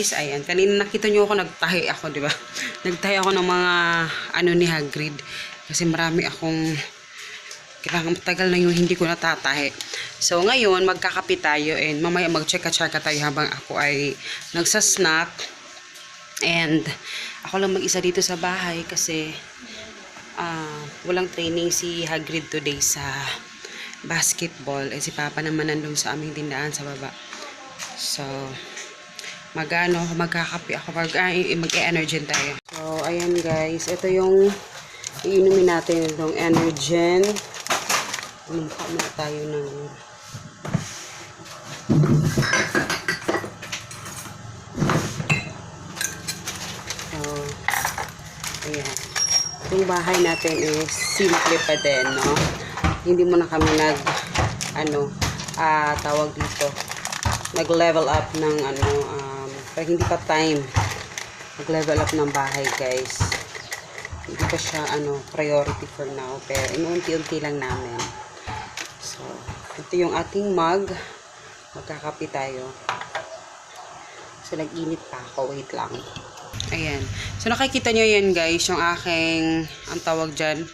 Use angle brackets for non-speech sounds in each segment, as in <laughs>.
guys. Ayan, kanina nakita nyo ako, nagtahi ako, di ba? <laughs> Nagtahi ako ng mga, ano ni Hagrid. Kasi marami akong, kailangan matagal na yung hindi ko natatahi. So, ngayon, magkakape tayo and mamaya mag-check-a-check tayo habang ako ay nagsasnack. And, ako lang mag-isa dito sa bahay kasi, ah, walang training si Hagrid today sa basketball. Eh, si Papa naman nandun sa aming tindahan sa baba. So, magano magkakape ako, mag, ay, mag-energen tayo. So, ayan guys, ito yung iinumin natin itong energen. Lumukha na tayo ng So, ayan. Yung bahay natin is simple pa din, no? Hindi mo na kami nag, ano, ah, tawag dito, nag-level up ng, ano, um, pag hindi pa time, nag-level up ng bahay, guys. Hindi pa siya, ano, priority for now, pero inuunti-unti lang namin. So, ito yung ating mug. Magkakape tayo. So, nag-init pa ako. Wait lang. Ayan. So, nakikita nyo yan, guys. Yung aking, ang tawag dyan,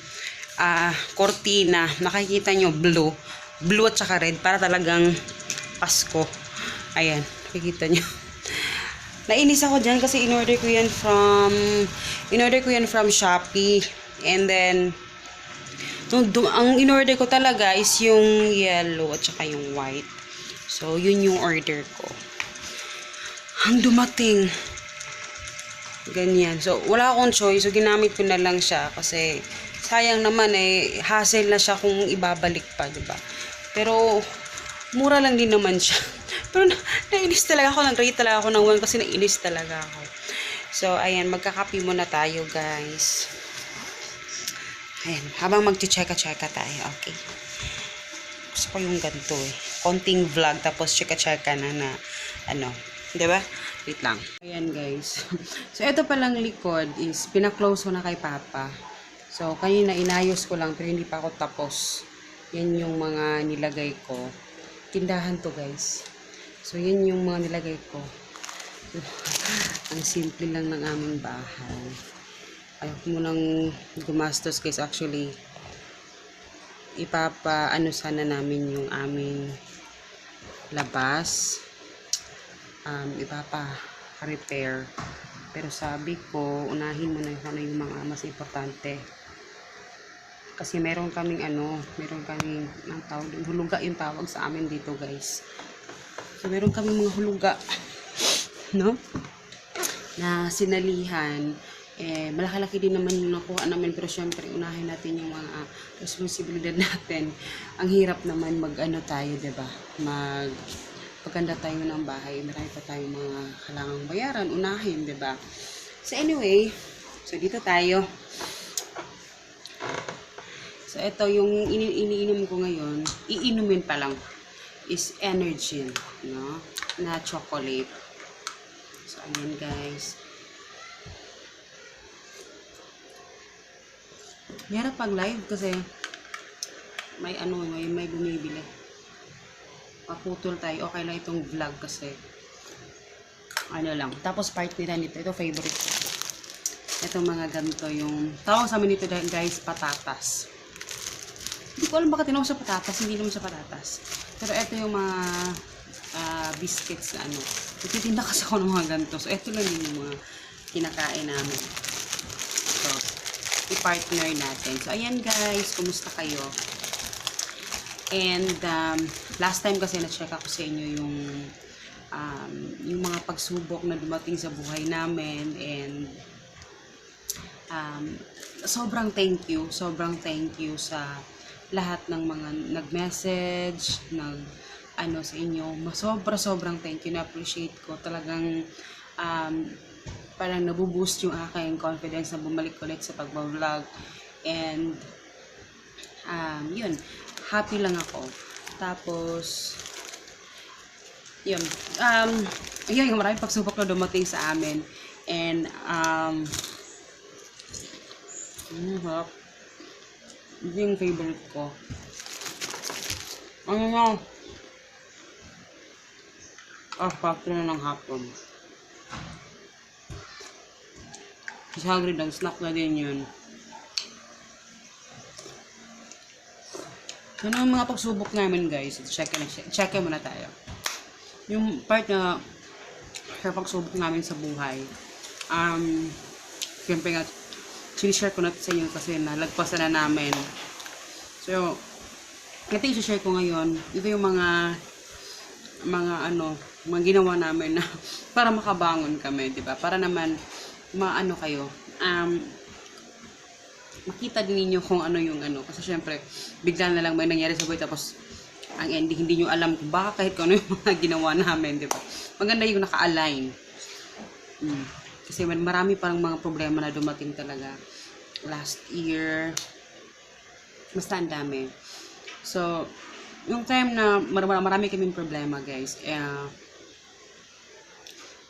ah, cortina. Nakikita nyo, blue. Blue at saka red. Para talagang Pasko. Ayan. Nakikita nyo. <laughs> Nainis ako dyan kasi in-order ko yan from, in-order ko yan from Shopee. And then, nung ang in-order ko talaga is yung yellow at saka yung white. So, yun yung order ko. Ang dumating. Ganyan. So, wala akong choice. So, ginamit ko na lang siya kasi sayang naman eh, hassle na siya kung ibabalik pa, di ba? Pero, mura lang din naman siya. <laughs> Pero, na, nainis talaga ako. Nag-rate talaga ako ng 1 kasi nainis talaga ako. So, ayan. Magkakapi muna tayo, guys. Ayan. Habang mag-checka-checka tayo. Okay. Gusto ko yung ganito eh. Konting vlog, tapos checka-checka na na, ano, ba? Wait lang. Ayan guys. <laughs> so, ito palang likod is, pinaklose ko na kay Papa. So, kanina inayos ko lang, pero hindi pa ako tapos. Yan yung mga nilagay ko. Tindahan to guys. So, yan yung mga nilagay ko. <laughs> Ang simple lang ng aming bahay. Ayaw mo nang gumastos guys. Actually, ipapa ano sana namin yung aming labas um, ipapa repair pero sabi ko unahin mo na yung, ano yung mga mas importante kasi meron kaming ano meron kaming ang tawag huluga yung tawag sa amin dito guys so meron kaming mga huluga no? Na sinalihan. Eh, malaki-laki din naman yung nakuha namin pero syempre unahin natin yung mga uh, responsibilidad <laughs> natin. Ang hirap naman mag ano tayo ba? Diba? mag pagkanda tayo ng bahay. Marami pa tayong mga kailangang bayaran unahin ba? Diba? so anyway so dito tayo. So ito yung ini iniinom ko ngayon. Iinumin pa lang is energy no na chocolate so ayan guys Mahirap pag live kasi may ano, may, may bumibili. Paputol tayo. Okay lang itong vlog kasi ano lang. Tapos part nila nito. Ito favorite ko. Itong mga ganito yung tawag sa amin nito guys, patatas. Hindi ko alam bakit tinawag sa patatas. Hindi naman sa patatas. Pero ito yung mga ah, biscuits na ano. Nagtitinda kasi ako ng mga ganito. So, ito lang yung mga kinakain namin. So, i-partner natin. So, ayan guys, kumusta kayo? And, um, last time kasi na-check ako sa inyo yung um, yung mga pagsubok na dumating sa buhay namin and um, sobrang thank you, sobrang thank you sa lahat ng mga nag-message, nag ano sa inyo, sobra sobrang thank you, na-appreciate ko talagang um, parang nabuboost yung aking confidence na bumalik ulit sa pag-vlog. And, um, yun, happy lang ako. Tapos, yun, um, yun, yung maraming pagsubok na dumating sa amin. And, um, mm, harap. Ito yung favorite ko. Ano nga, Ah, factor na ng hapon. Si Hagrid, ang snack na din yun. Ang mga pagsubok namin guys. Check, check, check muna tayo. Yung part na sa pagsubok namin sa buhay. Um, siyempre nga, sinishare ko na sa inyo kasi nalagpasan na namin. So, ito yung share ko ngayon. Ito yung mga mga ano, mga ginawa namin na <laughs> para makabangon kami, 'di ba? Para naman maano kayo. Um makita din ninyo kung ano yung ano kasi syempre bigla na lang may nangyari sa buhay tapos ang ending hindi nyo alam kung bakit kung ano yung <laughs> mga ginawa namin, 'di ba? Maganda yung naka-align. Mm. Kasi marami parang mga problema na dumating talaga last year. Basta ang dami. So, yung time na mar- mar- marami kaming problema, guys, eh,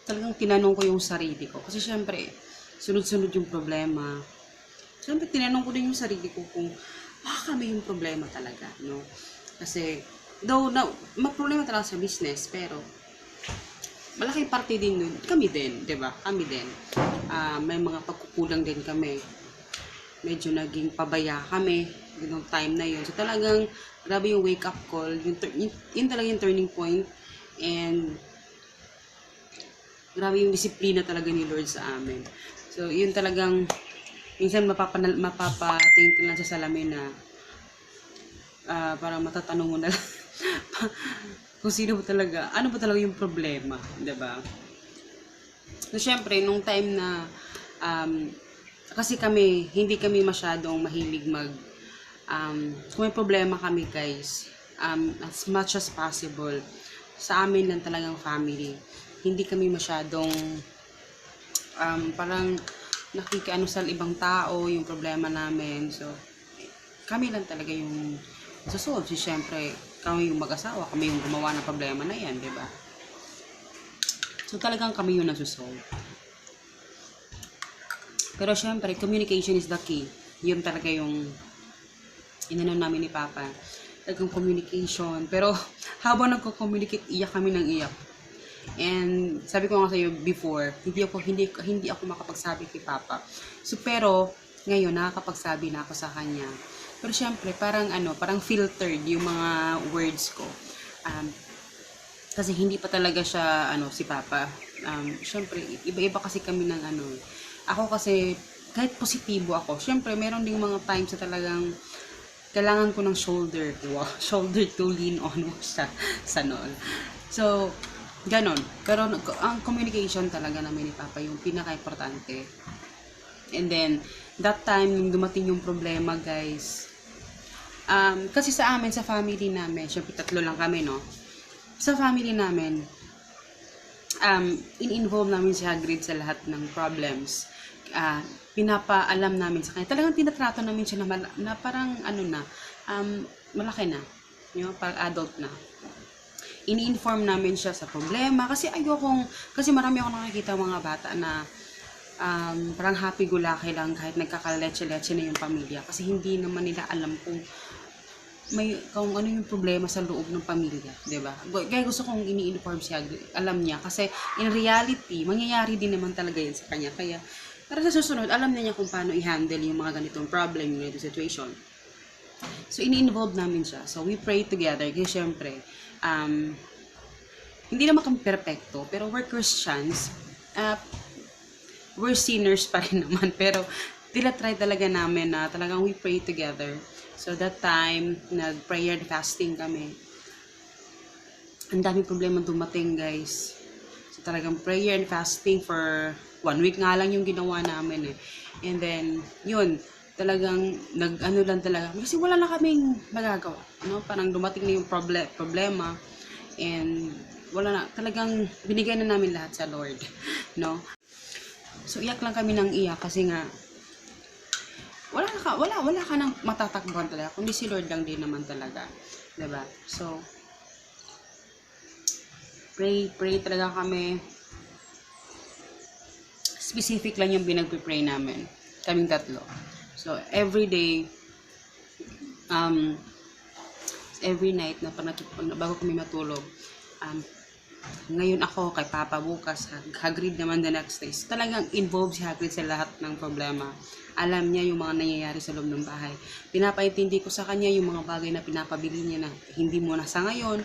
talagang tinanong ko yung sarili ko. Kasi syempre, sunod-sunod yung problema. Syempre, tinanong ko din yung sarili ko kung baka kami yung problema talaga, no? Kasi, though, na, problema talaga sa business, pero, malaking parte din nun, kami din, di ba? Kami din. Ah, may mga pagkukulang din kami. Medyo naging pabaya kami yung time na yun. So talagang, grabe yung wake up call. Yung, yun, yun talaga yung turning point. And, grabe yung disiplina talaga ni Lord sa amin. So, yun talagang, minsan mapapanal, mapapatingin ka lang sa salamin na, ah, parang matatanong mo na <laughs> lang, kung sino ba talaga, ano ba talaga yung problema, 'di ba? So, syempre, nung time na, um, kasi kami, hindi kami masyadong mahilig mag, um, kung may problema kami guys, um, as much as possible, sa amin lang talagang family, hindi kami masyadong, um, parang nakikiano sa ibang tao, yung problema namin, so, kami lang talaga yung susolve. So, syempre, kami yung mag-asawa, kami yung gumawa ng problema na yan, di ba? So, talagang kami yung nasusolve. Pero syempre, communication is the key. Yun talaga yung inano namin ni Papa. Talagang communication. Pero <laughs> habang nagko-communicate, iyak kami ng iyak. And sabi ko nga sa'yo before, hindi ako hindi hindi ako makapagsabi kay Papa. So pero ngayon nakakapagsabi na ako sa kanya. Pero syempre, parang ano, parang filtered yung mga words ko. Um, kasi hindi pa talaga siya ano si Papa. Um, syempre iba-iba kasi kami ng ano. Ako kasi kahit positibo ako, syempre meron ding mga times na talagang kailangan ko ng shoulder, wow, <laughs> shoulder to lean on sa sa noon. So, ganon. Pero ang communication talaga namin ni Papa yung pinaka-importante. And then, that time, nung dumating yung problema, guys, um, kasi sa amin, sa family namin, syempre tatlo lang kami, no? Sa family namin, um, in-involve namin si Hagrid sa lahat ng problems. Ah, pinapaalam namin sa kanya. Talagang tinatrato namin siya na, na parang ano na, um, malaki na. You know, parang adult na. Ini-inform namin siya sa problema. Kasi ayokong, kasi marami akong nakikita mga bata na um, parang happy-go-lucky lang kahit nagkakaleche-leche na yung pamilya. Kasi hindi naman nila alam kung may kung ano yung problema sa loob ng pamilya, 'di ba? Kaya gusto kong ini-inform siya, alam niya kasi in reality, mangyayari din naman talaga 'yan sa kanya. Kaya para sa susunod, alam na niya kung paano i-handle yung mga ganitong problem, yung ganitong situation. So, ini-involve namin siya. So, we pray together. Kasi, syempre, um, hindi naman kami perfecto, pero we're Christians. Uh, we're sinners pa rin <laughs> naman. Pero, tila try talaga namin na talagang we pray together. So, that time, nag-prayer and fasting kami. Ang daming problema dumating, guys. So, talagang prayer and fasting for one week nga lang yung ginawa namin eh. And then, yun, talagang nag-ano lang talaga. Kasi wala na kaming magagawa. No? Parang dumating na yung proble- problema. And wala na, talagang binigay na namin lahat sa Lord. <laughs> No? So, iyak lang kami ng iyak kasi nga, wala ka, wala, wala ka nang matatakbuhan talaga. Kundi si Lord lang din naman talaga. ba So, pray, pray talaga kami. Specific lang yung binagpipray namin. Kaming tatlo. So, every day, um, every night na pag bago kami matulog, um, ngayon ako kay Papa bukas, Hag- Hagrid naman the next day. So, talagang involved si Hagrid sa lahat ng problema. Alam niya yung mga nangyayari sa loob ng bahay. Pinapaintindi ko sa kanya yung mga bagay na pinapabili niya na hindi mo na sa ngayon.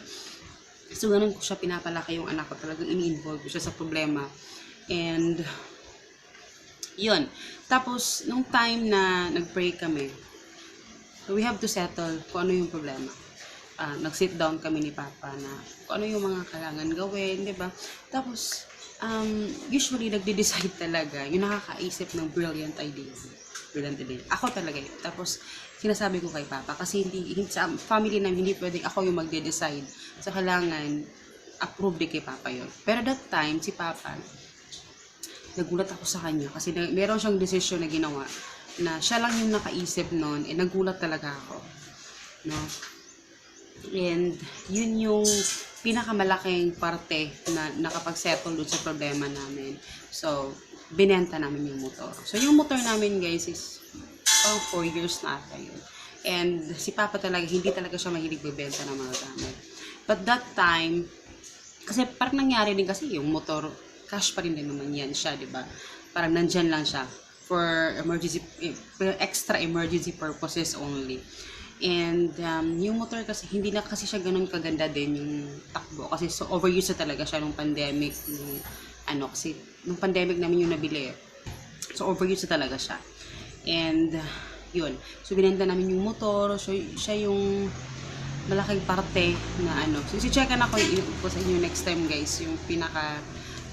So, ganun ko siya pinapalaki yung anak ko. Talagang ini-involve siya sa problema. And, yun. Tapos, nung time na nag-pray kami, we have to settle kung ano yung problema. Ah, nag-sit down kami ni Papa na kung ano yung mga kailangan gawin, di ba? Tapos, um, usually, nagde-decide talaga yung nakakaisip ng brilliant idea. Brilliant idea. Ako talaga yun. Tapos, sinasabi ko kay Papa, kasi hindi, sa family namin, hindi pwedeng ako yung magde-decide. So, kailangan, approve din kay Papa yun. Pero that time, si Papa, nagulat ako sa kanya kasi na, meron siyang desisyon na ginawa na siya lang yung nakaisip noon eh nagulat talaga ako no and yun yung pinakamalaking parte na nakapag-settle dun sa problema namin so binenta namin yung motor so yung motor namin guys is pang 4 years na ata yun and si Papa talaga hindi talaga siya mahilig bibenta ng mga gamit but that time kasi parang nangyari din kasi yung motor, cash pa rin din naman yan siya, di ba? Parang nandyan lang siya for emergency, eh, extra emergency purposes only. And um, yung motor kasi, hindi na kasi siya ganun kaganda din yung takbo. Kasi so overuse na talaga siya nung pandemic. Nung, ano, kasi nung pandemic namin yung nabili. So overuse na talaga siya. And uh, yun. So binenta namin yung motor. So siya yung malaking parte na ano. So, si-checkan ako ko sa inyo next time guys, yung pinaka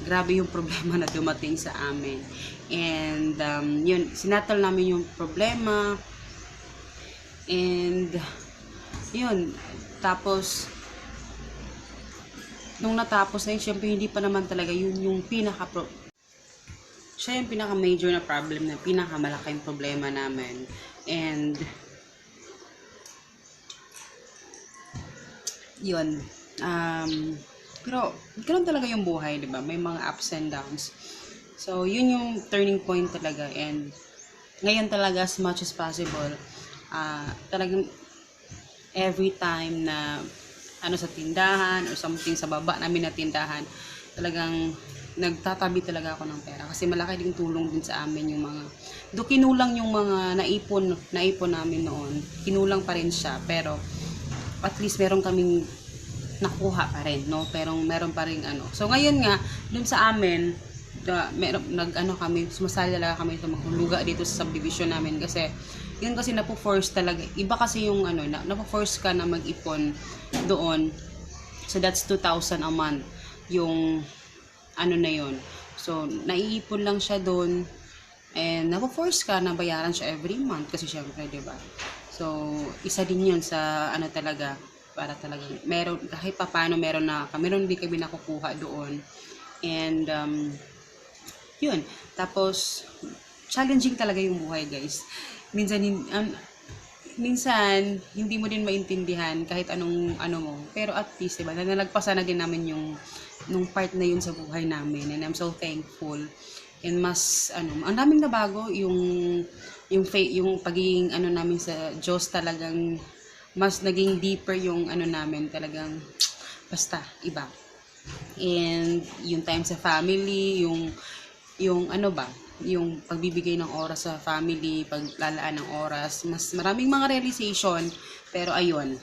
grabe yung problema na dumating sa amin. And um, yun, sinatol namin yung problema. And yun, tapos nung natapos na yun, syempre hindi pa naman talaga yun yung pinaka pro siya yung pinaka major na problem na pinaka malaking problema namin. And yun. Um, pero, ganun talaga yung buhay, di ba? May mga ups and downs. So, yun yung turning point talaga. And, ngayon talaga, as much as possible, ah talagang every time na ano sa tindahan or something sa baba namin na tindahan, talagang nagtatabi talaga ako ng pera kasi malaki ding tulong din sa amin yung mga do kinulang yung mga naipon naipon namin noon kinulang pa rin siya pero at least meron kaming nakuha pa rin, no? Pero meron pa rin ano. So ngayon nga, dun sa amin, da, meron, nag ano kami, sumasali talaga kami sa mga dito sa subdivision namin kasi yun kasi napo-force talaga. Iba kasi yung ano, na, napo-force ka na mag-ipon doon. So that's 2,000 a month yung ano na yun. So naiipon lang siya doon and napo-force ka na bayaran siya every month kasi syempre, 'di ba? So, isa din yun sa ano talaga, para talaga, meron, kahit pa paano meron na, meron din kami nakukuha doon. And, um, yun. Tapos, challenging talaga yung buhay, guys. Minsan, um, minsan, hindi mo din maintindihan kahit anong, ano mo. Pero at least, diba, nalagpasan na din namin yung, nung part na yun sa buhay namin. And I'm so thankful. And mas, ano, ang daming nabago, yung, yung faith, yung pagiging ano namin sa Diyos talagang mas naging deeper yung ano namin talagang basta iba. And yung time sa family, yung yung ano ba, yung pagbibigay ng oras sa family, paglalaan ng oras, mas maraming mga realization, pero ayun.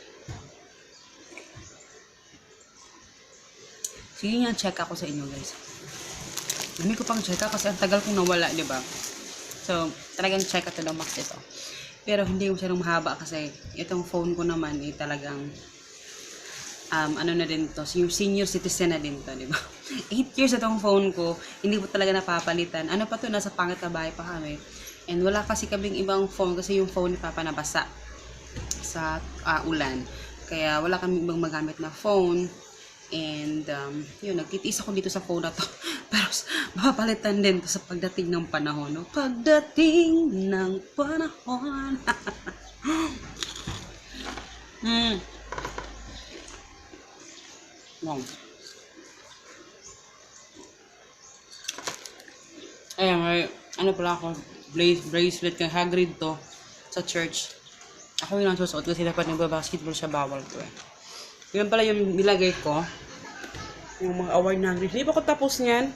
Sige nga, check ako sa inyo guys. Dami ko pang check kasi ang tagal kong nawala, di ba? So, talagang check to the max ito. Pero hindi masyadong mahaba kasi itong phone ko naman eh talagang um, ano na din to, yung senior citizen na din to, di ba? <laughs> 8 years itong phone ko, hindi ko talaga napapalitan. Ano pa to, nasa pangit na bahay pa kami. And wala kasi kaming ibang phone kasi yung phone ni Papa nabasa sa ah, ulan. Kaya wala kami ibang magamit na phone. And, um, yun, nagtitiis ako dito sa phone na to. <laughs> Pero, mapapalitan din to sa pagdating ng panahon, no? Pagdating ng panahon. <laughs> hmm. Wow. Ayan, may, ano pala ako, blaze, bracelet kay Hagrid to sa church. Ako yung nasusuot kasi dapat nagbabasketball siya bawal to eh. Yun pala yung nilagay ko. Yung mga award na Hindi pa ako tapos niyan.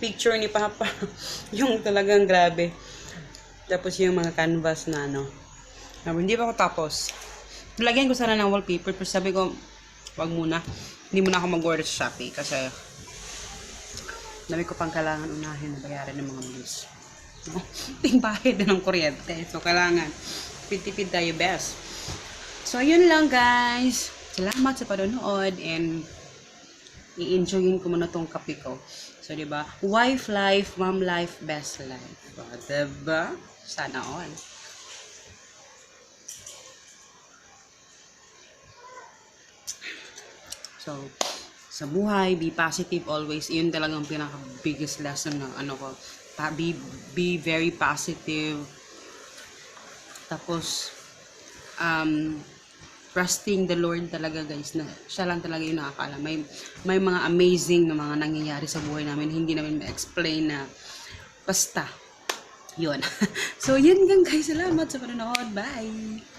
Picture ni Papa. <laughs> yung talagang grabe. Tapos yung mga canvas na ano. Hindi pa ako tapos. Lagyan ko sana ng wallpaper. Pero sabi ko, wag muna. Hindi muna ako mag-order sa Shopee. Kasi, dami ko pang kailangan unahin na bayaran ng mga bills. No? <laughs> Ting na ng kuryente. So, kailangan tipid-tipid tayo best. So, yun lang guys. Salamat sa panonood and i-enjoyin ko muna tong kape ko. So, di ba? Wife life, mom life, best life. O, diba? Sana all. So, sa buhay, be positive always. Yun talagang pinaka biggest lesson ng ano ko. Be, be very positive. Tapos, um, trusting the Lord talaga guys na siya lang talaga yung nakakaalam. May, may mga amazing na mga nangyayari sa buhay namin. Hindi namin ma-explain na basta. Yun. <laughs> so, yun gang guys. Salamat sa panonood. Bye!